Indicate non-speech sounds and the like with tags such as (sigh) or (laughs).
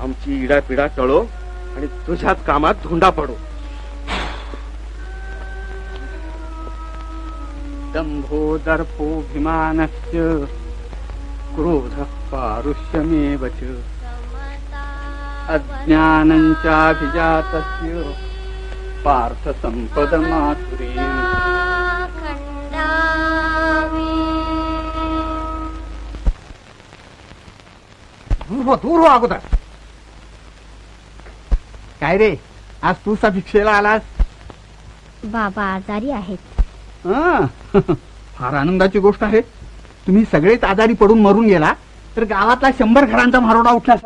आमची इडापिडा टळो आणि तुझ्याच कामात धुंडा पडो. दंभो दर्पोभिमानस्य क्रोध पारुष्यमेव संपद पार्थसम्पदमातुरीम् दूर हो दूर हो अगोदर. काय रे आज तू भिक्षेला आलास? बाबा आजारी आहेत. हं. (laughs) फार आनंदाची गोष्ट आहे. तुम्ही सगळेच आजारी पडून मरून गेला तर गावातला शंभर घरांचा मारोडा उठला.